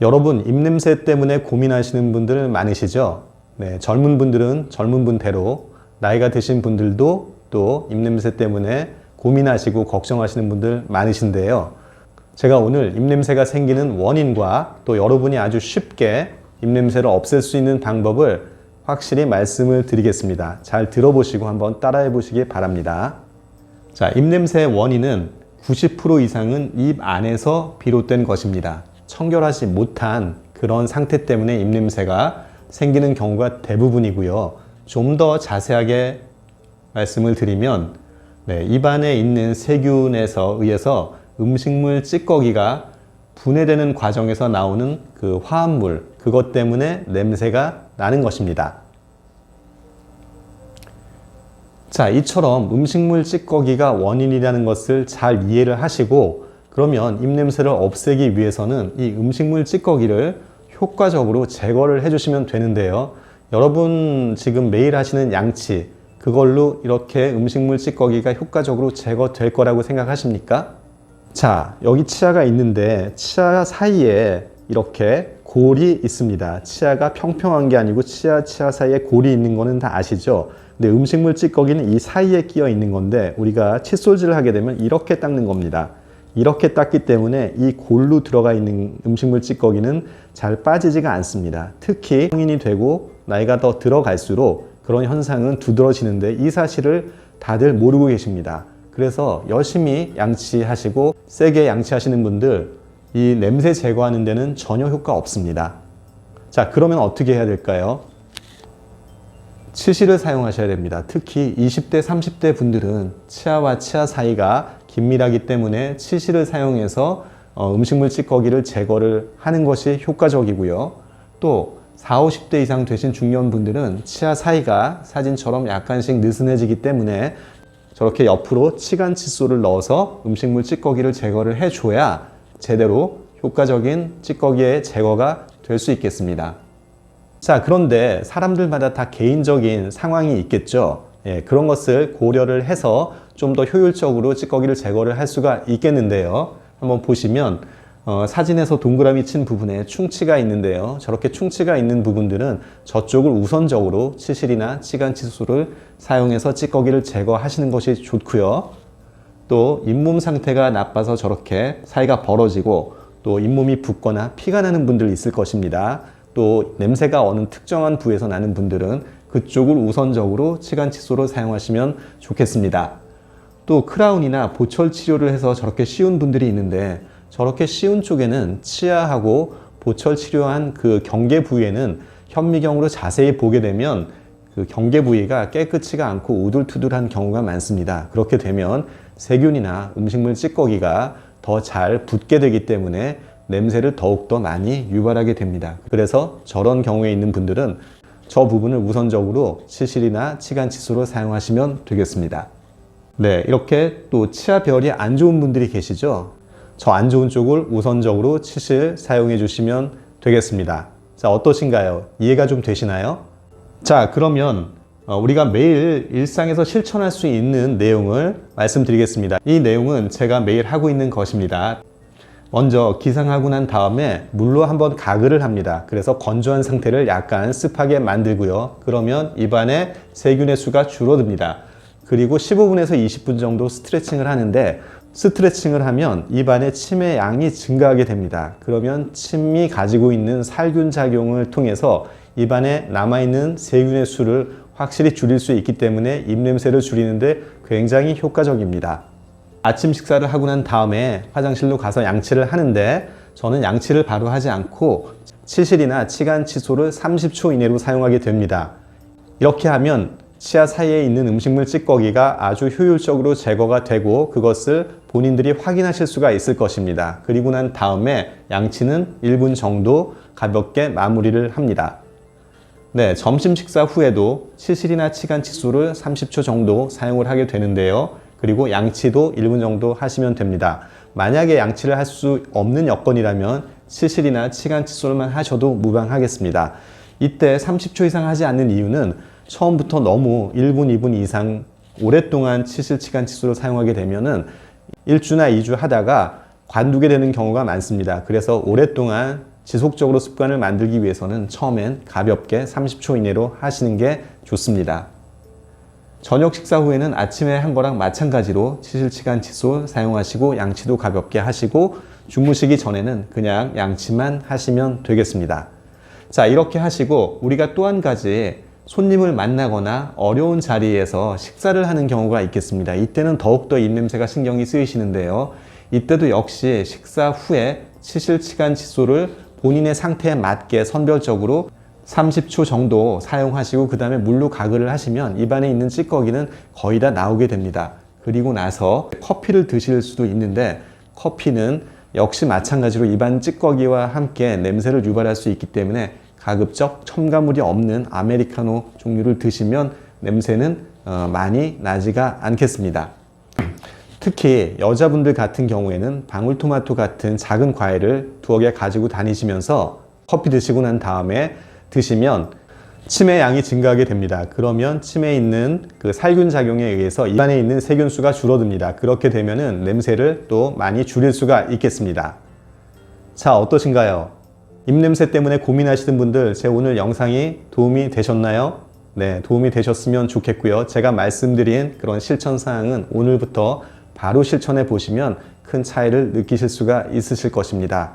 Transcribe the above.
여러분 입냄새 때문에 고민하시는 분들 많으시죠? 네, 젊은 분들은 젊은 분대로 나이가 드신 분들도 또 입냄새 때문에 고민하시고 걱정하시는 분들 많으신데요. 제가 오늘 입냄새가 생기는 원인과 또 여러분이 아주 쉽게 입냄새를 없앨 수 있는 방법을 확실히 말씀을 드리겠습니다. 잘 들어보시고 한번 따라해 보시기 바랍니다. 자, 입냄새의 원인은 90% 이상은 입 안에서 비롯된 것입니다. 청결하지 못한 그런 상태 때문에 입냄새가 생기는 경우가 대부분이고요. 좀 더 자세하게 말씀을 드리면 네, 입안에 있는 세균에서 의해서 음식물 찌꺼기가 분해되는 과정에서 나오는 그 화합물 그것 때문에 냄새가 나는 것입니다. 자, 이처럼 음식물 찌꺼기가 원인이라는 것을 잘 이해를 하시고 그러면 입냄새를 없애기 위해서는 이 음식물 찌꺼기를 효과적으로 제거를 해주시면 되는데요. 여러분 지금 매일 하시는 양치 그걸로 이렇게 음식물 찌꺼기가 효과적으로 제거될 거라고 생각하십니까? 자, 여기 치아가 있는데 치아 사이에 이렇게 골이 있습니다. 치아가 평평한 게 아니고 치아 치아 사이에 골이 있는 거는 다 아시죠? 근데 음식물 찌꺼기는 이 사이에 끼어 있는 건데 우리가 칫솔질을 하게 되면 이렇게 닦는 겁니다. 이렇게 닦기 때문에 이 골로 들어가 있는 음식물 찌꺼기는 잘 빠지지가 않습니다. 특히 성인이 되고 나이가 더 들어갈수록 그런 현상은 두드러지는데 이 사실을 다들 모르고 계십니다. 그래서 열심히 양치하시고 세게 양치하시는 분들 이 냄새 제거하는 데는 전혀 효과 없습니다. 자, 그러면 어떻게 해야 될까요? 치실을 사용하셔야 됩니다. 특히 20대, 30대 분들은 치아와 치아 사이가 긴밀하기 때문에 치실을 사용해서 어, 음식물 찌꺼기를 제거를 하는 것이 효과적이고요. 또 40, 50대 이상 되신 중년분들은 치아 사이가 사진처럼 약간씩 느슨해지기 때문에 저렇게 옆으로 치간 칫솔을 넣어서 음식물 찌꺼기를 제거를 해줘야 제대로 효과적인 찌꺼기의 제거가 될 수 있겠습니다. 자, 그런데 사람들마다 다 개인적인 상황이 있겠죠. 예, 그런 것을 고려를 해서 좀 더 효율적으로 찌꺼기를 제거를 할 수가 있겠는데요. 한번 보시면 어, 사진에서 동그라미 친 부분에 충치가 있는데요. 저렇게 충치가 있는 부분들은 저쪽을 우선적으로 치실이나 치간 칫솔을 사용해서 찌꺼기를 제거하시는 것이 좋고요. 또 잇몸 상태가 나빠서 저렇게 사이가 벌어지고 또 잇몸이 붓거나 피가 나는 분들 있을 것입니다. 또 냄새가 어느 특정한 부에서 나는 분들은 그쪽을 우선적으로 치간 칫솔을 사용하시면 좋겠습니다. 또 크라운이나 보철 치료를 해서 저렇게 씌운 분들이 있는데 저렇게 씌운 쪽에는 치아하고 보철 치료한 그 경계 부위에는 현미경으로 자세히 보게 되면 그 경계 부위가 깨끗이가 않고 우둘투둘한 경우가 많습니다. 그렇게 되면 세균이나 음식물 찌꺼기가 더 잘 붙게 되기 때문에 냄새를 더욱더 많이 유발하게 됩니다. 그래서 저런 경우에 있는 분들은 저 부분을 우선적으로 치실이나 치간 칫솔을 사용하시면 되겠습니다. 네, 이렇게 또 치아별이 안 좋은 분들이 계시죠? 저 안 좋은 쪽을 우선적으로 치실 사용해 주시면 되겠습니다. 자, 어떠신가요? 이해가 좀 되시나요? 자, 그러면 어, 우리가 매일 일상에서 실천할 수 있는 내용을 말씀드리겠습니다. 이 내용은 제가 매일 하고 있는 것입니다. 먼저 기상하고 난 다음에 물로 한번 가글을 합니다. 그래서 건조한 상태를 약간 습하게 만들고요. 그러면 입안에 세균의 수가 줄어듭니다. 그리고 15분에서 20분 정도 스트레칭을 하는데 스트레칭을 하면 입안에 침의 양이 증가하게 됩니다. 그러면 침이 가지고 있는 살균 작용을 통해서 입안에 남아있는 세균의 수를 확실히 줄일 수 있기 때문에 입냄새를 줄이는데 굉장히 효과적입니다. 아침 식사를 하고 난 다음에 화장실로 가서 양치를 하는데 저는 양치를 바로 하지 않고 치실이나 치간 칫솔을 30초 이내로 사용하게 됩니다. 이렇게 하면 치아 사이에 있는 음식물 찌꺼기가 아주 효율적으로 제거가 되고 그것을 본인들이 확인하실 수가 있을 것입니다. 그리고 난 다음에 양치는 1분 정도 가볍게 마무리를 합니다. 네, 점심 식사 후에도 치실이나 치간 칫솔을 30초 정도 사용을 하게 되는데요. 그리고 양치도 1분 정도 하시면 됩니다. 만약에 양치를 할 수 없는 여건이라면 치실이나 치간 칫솔만 하셔도 무방하겠습니다. 이때 30초 이상 하지 않는 이유는 처음부터 너무 1분, 2분 이상 오랫동안 치실, 치간 칫솔을 사용하게 되면은 1주나 2주 하다가 관두게 되는 경우가 많습니다. 그래서 오랫동안 지속적으로 습관을 만들기 위해서는 처음엔 가볍게 30초 이내로 하시는 게 좋습니다. 저녁 식사 후에는 아침에 한 거랑 마찬가지로 치실치간 칫솔 사용하시고 양치도 가볍게 하시고 주무시기 전에는 그냥 양치만 하시면 되겠습니다. 자, 이렇게 하시고 우리가 또 한 가지 손님을 만나거나 어려운 자리에서 식사를 하는 경우가 있겠습니다. 이때는 더욱더 입냄새가 신경이 쓰이시는데요. 이때도 역시 식사 후에 치실치간 칫솔을 본인의 상태에 맞게 선별적으로 30초 정도 사용하시고 그 다음에 물로 가글을 하시면 입안에 있는 찌꺼기는 거의 다 나오게 됩니다. 그리고 나서 커피를 드실 수도 있는데 커피는 역시 마찬가지로 입안 찌꺼기와 함께 냄새를 유발할 수 있기 때문에 가급적 첨가물이 없는 아메리카노 종류를 드시면 냄새는 어, 많이 나지가 않겠습니다. 특히 여자분들 같은 경우에는 방울토마토 같은 작은 과일을 두어 개 가지고 다니시면서 커피 드시고 난 다음에 드시면 치매 양이 증가하게 됩니다. 그러면 치매에 있는 그 살균 작용에 의해서 입안에 있는 세균 수가 줄어듭니다. 그렇게 되면은 냄새를 또 많이 줄일 수가 있겠습니다. 자, 어떠신가요? 입냄새 때문에 고민하시는 분들, 제 오늘 영상이 도움이 되셨나요? 네, 도움이 되셨으면 좋겠고요. 제가 말씀드린 그런 실천 사항은 오늘부터 바로 실천해 보시면 큰 차이를 느끼실 수가 있으실 것입니다.